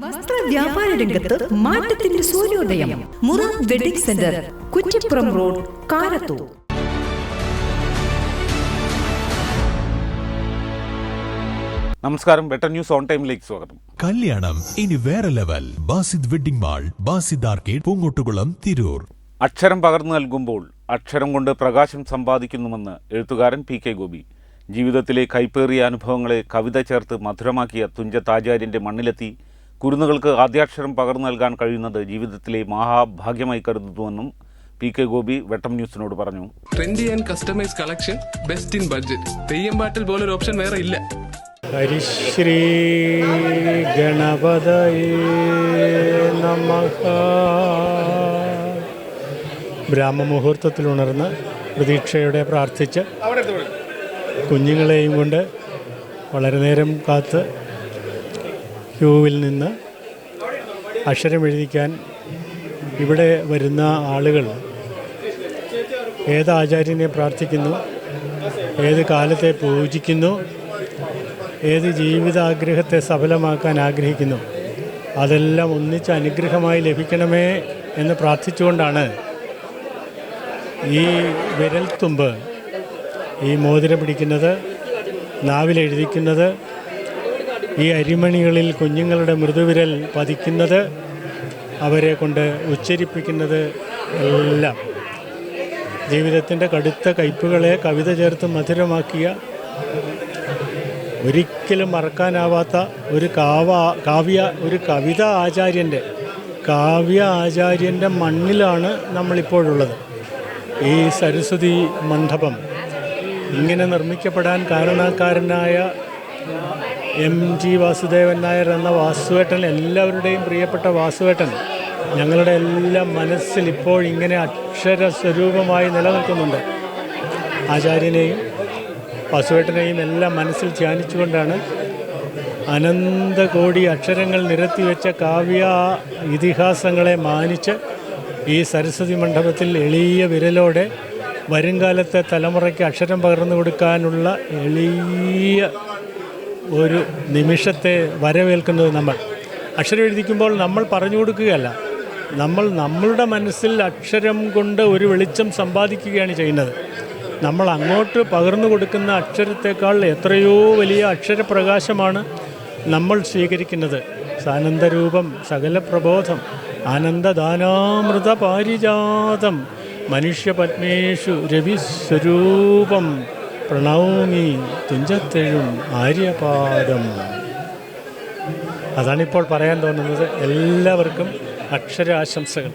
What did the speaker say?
വസ്ത്ര വ്യാപാര രംഗത്ത് മാറ്റത്തിന്റെ സൂര്യോദയം. Mura wedding centre Kuttippuram road Karathur. നമസ്കാരം. ബെറ്റർ ന്യൂസ് ഓൺ ടൈമിലേക്ക് സ്വാഗതം. കല്യാണം ഇനി വേറെ level. Basid wedding mall Basid arcade Poongottukulam Tirur. അക്ഷരം പകർന്നു നൽകുമ്പോൾ അക്ഷരം കൊണ്ട് പ്രകാശം സമ്പാദിക്കുന്നുവെന്ന് എഴുത്തുകാരൻ പി കെ ഗോപി. ജീവിതത്തിലെ കൈപ്പേറിയ അനുഭവങ്ങളെ കവിത ചേർത്ത് മധുരമാക്കിയ തുഞ്ചത്താചാര്യന്റെ മണ്ണിലെത്തി കുരുന്നുകൾക്ക് ആദ്യാക്ഷരം പകർന്നു നൽകാൻ കഴിയുന്നത് ജീവിതത്തിലെ മഹാഭാഗ്യമായി കരുതുന്നുവെന്നും പി കെ ഗോപി വെട്ടം ന്യൂസിനോട് പറഞ്ഞു. Trendy and customise collection best in budget theyyam പാട്ടിൽ പോലൊരു ഓപ്ഷൻ വേറെ ഇല്ല. ഹരിശ്രീ ഗണപതയേ നമഃ ബ്രാഹ്മമുഹൂർത്തത്തിൽ ഉണർന്ന് പ്രതീക്ഷയോടെ പ്രാർത്ഥിച്ച് കുഞ്ഞുങ്ങളെയും കൊണ്ട് വളരെ നേരം കാത്ത് ക്യൂവിൽ നിന്ന് അക്ഷരം എഴുതിക്കാൻ ഇവിടെ വരുന്ന ആളുകൾ ഏത് ആചാര്യനെ പ്രാർത്ഥിക്കുന്നു ഏത് കാലത്തെ പൂജിക്കുന്നു ഏത് ജീവിതാഗ്രഹത്തെ സഫലമാക്കാൻ ആഗ്രഹിക്കുന്നു അതെല്ലാം ഒന്നിച്ച് അനുഗ്രഹമായി ലഭിക്കണമേ എന്ന് പ്രാർത്ഥിച്ചുകൊണ്ടാണ് ഈ വിരൽത്തുമ്പ് ഈ മോതിരം പിടിക്കുന്നത് നാവിലെഴുതിക്കുന്നത് ഈ അരിമണികളിൽ കുഞ്ഞുങ്ങളുടെ മൃദുവിരൽ പതിക്കുന്നത് അവരെ കൊണ്ട് ഉച്ചരിപ്പിക്കുന്നത് എല്ലാം. ജീവിതത്തിന്റെ കടുത്ത കയ്പുകളെ കവിത ചേർത്ത് മധുരമാക്കിയ ഒരിക്കലും മറക്കാനാവാത്ത ഒരു കാവ കാവ്യ ഒരു കവിത ആചാര്യന്റെ കാവ്യ ആചാര്യന്റെ മണ്ണിലാണ് നമ്മളിപ്പോഴുള്ളത്. ഈ സരസ്വതി മണ്ഡപം ഇങ്ങനെ നിർമ്മിക്കപ്പെടാൻ കാരണക്കാരനായ എം ജി വാസുദേവൻ നായർ എന്ന വാസുവേട്ടൻ എല്ലാവരുടെയും പ്രിയപ്പെട്ട വാസുവേട്ടൻ ഞങ്ങളുടെ എല്ലാ മനസ്സിൽ ഇപ്പോൾ ഇങ്ങനെ അക്ഷര സ്വരൂപമായി നിലനിൽക്കുന്നുണ്ട്. ആചാര്യനെയും വാസുവേട്ടനെയും എല്ലാം മനസ്സിൽ ധ്യാനിച്ചുകൊണ്ടാണ് അനന്ത കോടി അക്ഷരങ്ങൾ നിരത്തി വെച്ച കാവ്യ ഇതിഹാസങ്ങളെ മാനിച്ച് ഈ സരസ്വതി മണ്ഡപത്തിൽ എളിയ വിരലോടെ വരുംകാലത്തെ തലമുറയ്ക്ക് അക്ഷരം പകർന്നു കൊടുക്കാനുള്ള എളിയ ഒരു നിമിഷത്തെ വരവേൽക്കുന്നത് നമ്മൾ. അക്ഷരം എഴുതിക്കുമ്പോൾ നമ്മൾ പറഞ്ഞു കൊടുക്കുകയല്ല. നമ്മൾ നമ്മളുടെ മനസ്സിൽ അക്ഷരം കൊണ്ട് ഒരു വെളിച്ചം സമ്പാദിക്കുകയാണ് ചെയ്യുന്നത്. നമ്മൾ അങ്ങോട്ട് പകർന്നു കൊടുക്കുന്ന അക്ഷരത്തേക്കാൾ എത്രയോ വലിയ അക്ഷരപ്രകാശമാണ് നമ്മൾ സ്വീകരിക്കുന്നത്. സാനന്ദരൂപം സകല പ്രബോധം ആനന്ദദാനാമൃത പാരിജാതം മനുഷ്യപത്മേഷു രവിസ്വരൂപം. പ്രണൗമി തുഞ്ചത്തെഴും ആര്യപാദം. അതാണിപ്പോൾ പറയാൻ തോന്നുന്നത്. എല്ലാവർക്കും അക്ഷരാശംസകൾ.